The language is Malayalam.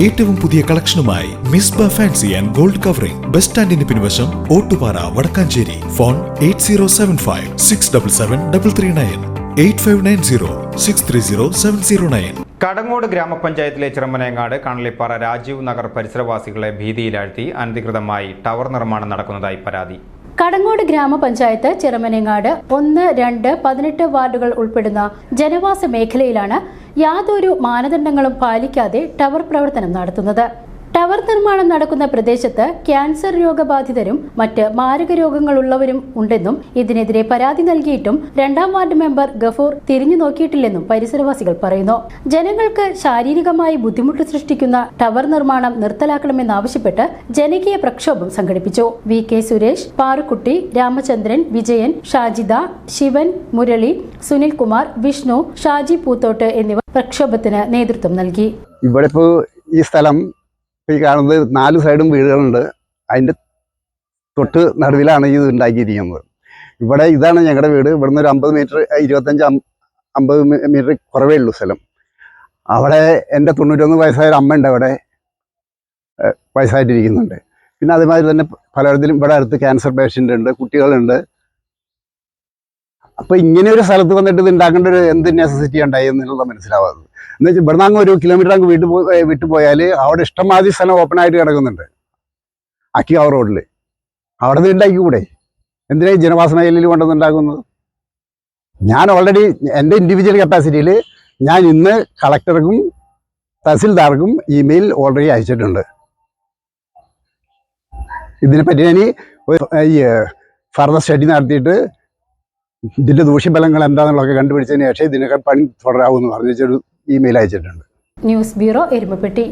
ഏറ്റവും പുതിയ കളക്ഷനുമായി Misba fancy and gold covering. Bus സ്റ്റാൻഡിന് പിൻവശം Ottupara Vadakkanchery. Phone eight zero seven five six double seven double three nine. Eight five nine zero six three zero seven zero nine. Kadangode ഗ്രാമപഞ്ചായത്തിലെ ചിറമ്പനേങ്ങാട് കണളിപ്പാറ രാജീവ് നഗർ പരിസരവാസികളെ ഭീതിയിലാഴ്ത്തി അനധികൃതമായി ടവർ നിർമ്മാണം നടക്കുന്നതായി പരാതി. കടങ്ങോട് ഗ്രാമപഞ്ചായത്ത് ചിറമനങ്ങാട് ഒന്ന് രണ്ട് പതിനെട്ട് വാർഡുകൾ ഉൾപ്പെടുന്ന ജനവാസ മേഖലയിലാണ് യാതൊരു മാനദണ്ഡങ്ങളും പാലിക്കാതെ ടവർ പ്രവർത്തനം നടത്തുന്നത്. ടവർ നിർമ്മാണം നടക്കുന്ന പ്രദേശത്ത് ക്യാൻസർ രോഗബാധിതരും മറ്റ് മാരക രോഗങ്ങളുള്ളവരും ഉണ്ടെന്നും ഇതിനെതിരെ പരാതി നൽകിയിട്ടും രണ്ടാം വാർഡ് മെമ്പർ ഗഫൂർ തിരിഞ്ഞു നോക്കിയിട്ടില്ലെന്നും പരിസരവാസികൾ പറയുന്നു. ജനങ്ങൾക്ക് ശാരീരികമായി ബുദ്ധിമുട്ട് സൃഷ്ടിക്കുന്ന ടവർ നിർമ്മാണം നിർത്തലാക്കണമെന്നാവശ്യപ്പെട്ട് ജനകീയ പ്രക്ഷോഭം സംഘടിപ്പിച്ചു. വി കെ സുരേഷ് പാറുക്കുട്ടി രാമചന്ദ്രൻ വിജയൻ ഷാജിദ ശിവൻ മുരളി സുനിൽകുമാർ വിഷ്ണു ഷാജി പൂത്തോട്ട് എന്നിവർ പ്രക്ഷോഭത്തിന് നേതൃത്വം നൽകി. ഇവിടെ ഇപ്പോൾ ഈ സ്ഥലം ഈ കാണുന്നത് നാല് സൈഡും വീടുകളുണ്ട്. അതിന്റെ തൊട്ട് നടുവിലാണ് ഇത് ഉണ്ടാക്കിയിരിക്കുന്നത്. ഇവിടെ ഇതാണ് ഞങ്ങളുടെ വീട്. ഇവിടുന്ന് ഒരു അമ്പത് മീറ്റർ ഇരുപത്തഞ്ച് അമ്പത് മീറ്റർ കുറവേ ഉള്ളൂ സ്ഥലം. അവിടെ എന്റെ തൊണ്ണൂറ്റൊന്ന് വയസ്സായ ഒരു അമ്മ ഉണ്ട് അവിടെ വയസ്സായിട്ടിരിക്കുന്നുണ്ട്. പിന്നെ അതേമാതിരി തന്നെ പലയിടത്തിലും ഇവിടെ അടുത്ത് ക്യാൻസർ പേഷ്യന്റ് ഉണ്ട് കുട്ടികളുണ്ട്. അപ്പോൾ ഇങ്ങനെ ഒരു സ്ഥലത്ത് വന്നിട്ട് ഇത് ഉണ്ടാക്കേണ്ട ഒരു എന്ത് നെസസിറ്റി ഉണ്ടായി എന്നുള്ളത് മനസ്സിലാവാത്തത്. എന്ന് വെച്ചാൽ ഇവിടെ നിന്ന് ഒരു കിലോമീറ്റർ അങ്ങ് വീട്ടിൽ പോയി വിട്ടു പോയാൽ അവിടെ ഇഷ്ടമാതി സ്ഥലം ഓപ്പൺ ആയിട്ട് കിടക്കുന്നുണ്ട്. അക്കിയാവ് റോഡിൽ അവിടെ നിന്ന് ഉണ്ടാക്കിക്കൂടെ? എന്തിനാ ഈ ജനവാസ മേഖലയിൽ കൊണ്ടുവന്നുണ്ടാക്കുന്നത് ഞാൻ ഓൾറെഡി എന്റെ ഇൻഡിവിജ്വൽ കപ്പാസിറ്റിയിൽ ഞാൻ ഇന്ന് കളക്ടർക്കും തഹസിൽദാർക്കും ഇമെയിൽ ഓൾറെഡി അയച്ചിട്ടുണ്ട്. ഇതിനെപ്പറ്റി ഞാൻ ഈ ഫർദർ സ്റ്റഡി നടത്തിയിട്ട് ഇതിന്റെ ദൂഷ്യഫലങ്ങൾ എന്താണെന്നുള്ളതൊക്കെ കണ്ടുപിടിച്ചതിന് ശേഷം ഇതിനൊക്കെ പണി തുടരാമെന്ന് പറഞ്ഞൊരു ഇമെയിൽ അയച്ചിട്ടുണ്ട്. News bureau Erumapetty.